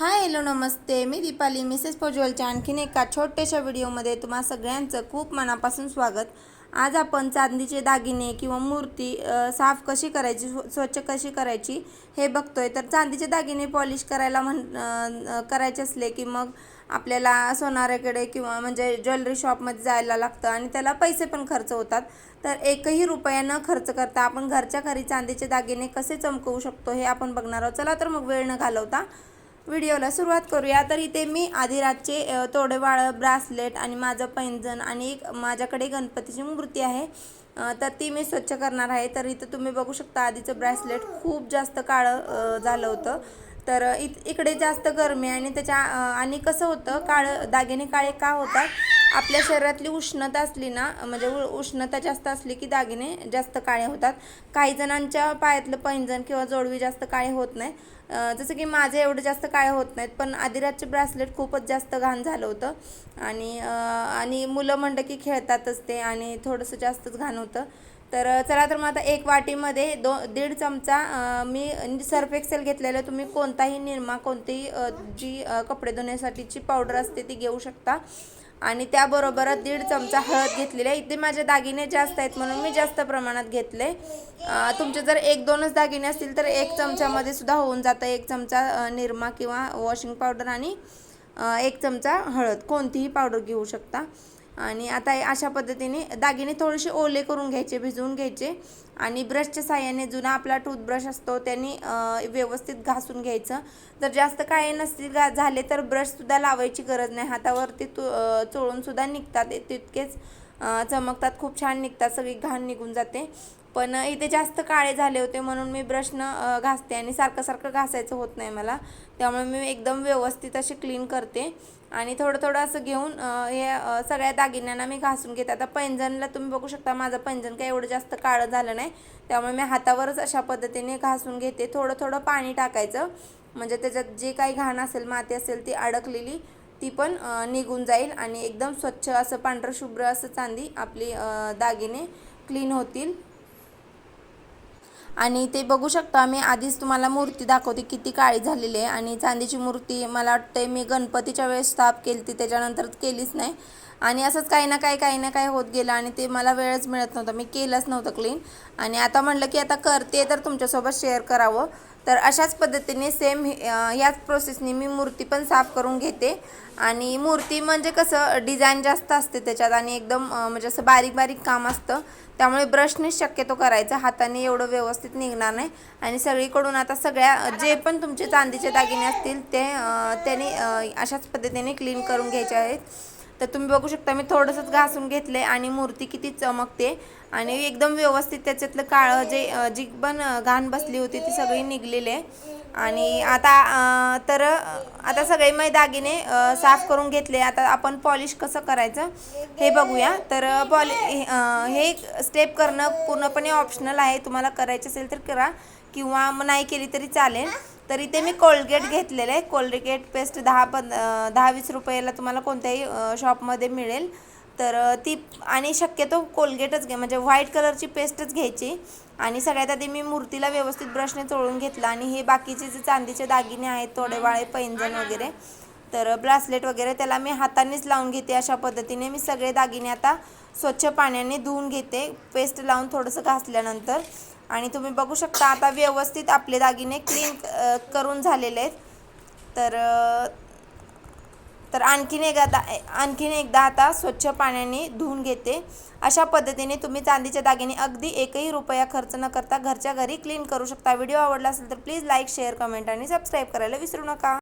हाय hello नमस्ते. मी Deepali. Mrs पोजवलच्या आणखीन एका छोट्याशा व्हिडिओमध्ये तुम्हा सगळ्यांचं खूप मनापासून स्वागत. आज आपण चांदीचे दागिने किंवा मूर्ती साफ कशी करायची स्व- स्वच्छ कशी करायची हे बघतोय. तर चांदीचे दागिने पॉलिश करायला म्हण करायचे असले की मग आपल्याला सोनाऱ्याकडे किंवा म्हणजे ज्वेलरी शॉपमध्ये जायला लागतं आणि त्याला पैसे पण खर्च होतात. तर एकही रुपया न खर्च करता आपण घरच्या घरी चांदीचे दागिने कसे चमकवू शकतो हे आपण बघणार आहोत. चला तर मग वेळ न घालवता व्हिडिओला सुरुवात करूया. तर इथे मी आधी रातचे अ, तोडेवाळ ब्रासलेट आणि माझं पैंजण आणि एक माझ्याकडे गणपतीची मूर्ती आहे. तर ती मी स्वच्छ करणार आहे. तर इथं तुम्ही बघू शकता आधीचं ब्रासलेट खूप जास्त काळं झालं होतं. तर इकडे जास्त गरमी आणि त्याच्या आणि कसं होतं काळं दागिने काळे का होतात? आपल्या शरीरातली उष्णता असली ना म्हणजे उ- उष्णता जास्त असली की दागिने जास्त काळे होतात. काही जणांच्या पायातलं पैंजण किंवा जोडवी जास्त काळे होत नाही. जसं की माझे एवढे जास्त काळे होत नाहीत पण आदिराजचे ब्रासलेट खूपच जास्त घाण झालं होतं. आणि आणि मुलं म्हणलं की खेळतातच ते आणि थोडंसं जास्तच घाण होतं. तर चला तर मग आता एक वाटीमध्ये दो दीड चमचा मी म्हणजे सर्फ एक्सेल घेतलेलं तुम्ही कोणताही निरमा कोणतीही जी कपडे धुण्यासाठीची पावडर असते ती घेऊ शकता. आणि त्याबरोबरच दीड चमचा हळद घेतलेली आहे. इथे माझे दागिने जास्त आहेत म्हणून मी जास्त प्रमाणात घेतले. तुमचे जर एक दोनच दागिने असतील तर एक चमच्यामध्ये सुद्धा होऊन जातं. एक चमचा निरमा किंवा वॉशिंग पावडर आणि एक चमचा हळद. कोणतीही पावडर घेऊ शकता. आणि आता हे अशा पद्धतीने दागिने थोडेसे ओले करून घ्यायचे भिजवून घ्यायचे. आणि ब्रशच्या साह्याने जुना आपला टूथब्रश असतो त्यांनी व्यवस्थित घासून घ्यायचं. जर जास्त काळे नसतील गा झाले तर ब्रशसुद्धा लावायची गरज नाही. हातावरती तु चोळूनसुद्धा निघतात. तितकेच चमकतात. खूप छान निघतात. सगळी घाण निघून जाते. पण इथे जास्त काळे झाले होते म्हणून मी ब्रशनं घासते आणि सारखं सारखं घासायचं होत नाही मला. त्यामुळे मी एकदम व्यवस्थित अशी क्लीन करते. आणि थोडं थोडं असं घेऊन हे सगळ्या दागिन्यांना मी घासून घेते. आता पैंजणला तुम्ही बघू शकता माझं पैंजण काय एवढं जास्त काळं झालं नाही. त्यामुळे मी हातावरच अशा पद्धतीने घासून घेते. थोडं थोडं पाणी टाकायचं. म्हणजे त्याच्यात जे काही घाण असेल माती असेल ती अडकलेली ती पण निघून जाईल आणि एकदम स्वच्छ असं पांढरं शुभ्र असं चांदी आपली दागिने क्लीन होतील. आणि ते बघू शकता. मी आधीच तुम्हाला मूर्ती दाखवते. किती काळी झालेली आहे आणि चांदीची मूर्ती मला वाटते मी गणपतीच्या वेळेस स्थाप केली ती त्याच्यानंतर केलीच नाही. आणि असंच काही ना काही काही ना काही होत गेलं आणि ते मला वेळच मिळत नव्हता. मी केलंच नव्हतं क्लीन आणि आता म्हटलं की आता करते तर तुमच्यासोबत शेअर करावं. तर अशाच पद्धतीने सेम याच प्रोसेसने मी मूर्ती पण साफ करून घेते. आणि मूर्ती म्हणजे कसं डिझाईन जास्त असते त्याच्यात आणि एकदम म्हणजे असं बारीक बारीक काम असतं. त्यामुळे ब्रशनेच शक्यतो करायचं. हाताने एवढं व्यवस्थित निघणार नाही. आणि सगळीकडून आता सगळ्या जे पण तुमचे चांदीचे दागिने असतील ते त्याने अशाच पद्धतीने क्लीन करून घ्यायचे आहेत. तर तुम्ही बघू शकता मी थोडंसंच घासून घेतले आणि मूर्ती किती चमकते. आणि एकदम व्यवस्थित त्याच्यातलं काळं जे जी पण घाण बसली होती ती सगळी निघलेली आहे. आणि आता तर आता सगळे मै दागिने साफ करून घेतले. आता आपण पॉलिश कसं करायचं हे बघूया. तर पॉलि हे स्टेप करणं पूर्णपणे ऑप्शनल आहे. तुम्हाला करायचं असेल तर करा. किंवा मग नाही केली तरी चालेल. तर इथे मी कोलगेट घेतलेलं आहे कोलगेट पेस्ट दहा पं अं, दहा वीस रुपयाला तुम्हाला कोणत्याही शॉपमध्ये मिळेल. तर ती आणि शक्यतो कोलगेटच घ्या म्हणजे व्हाईट कलरची पेस्टच घ्यायची. आणि सगळ्यात आधी मी मूर्तीला व्यवस्थित ब्रशने चोळून घेतलं. आणि हे बाकीचे जे चांदीचे दागिने आहेत तोडेवाळे पैंजण वगैरे. तर ब्रासलेट वगैरे त्याला मी हातानेच लावून घेते अशा पद्धतीने. मी सगळे दागिने आता स्वच्छ पाण्याने धुवून घेते. पेस्ट लावून थोडंसं घासल्यानंतर. आणि तुम्ही बघू शकता आता व्यवस्थित आपले दागिने क्लीन करून झालेले आहेत. तर तर आणखीन एकदा आणखीन एकदा आता स्वच्छ पाण्याने धुवून घेते. अशा पद्धतीने तुम्ही चांदीचे दागिने अगदी एकही रुपया खर्च न करता घरच्या घरी क्लीन करू शकता. व्हिडिओ आवडला असेल तर प्लीज लाईक शेअर कमेंट आणि सबस्क्राईब करायला विसरू नका.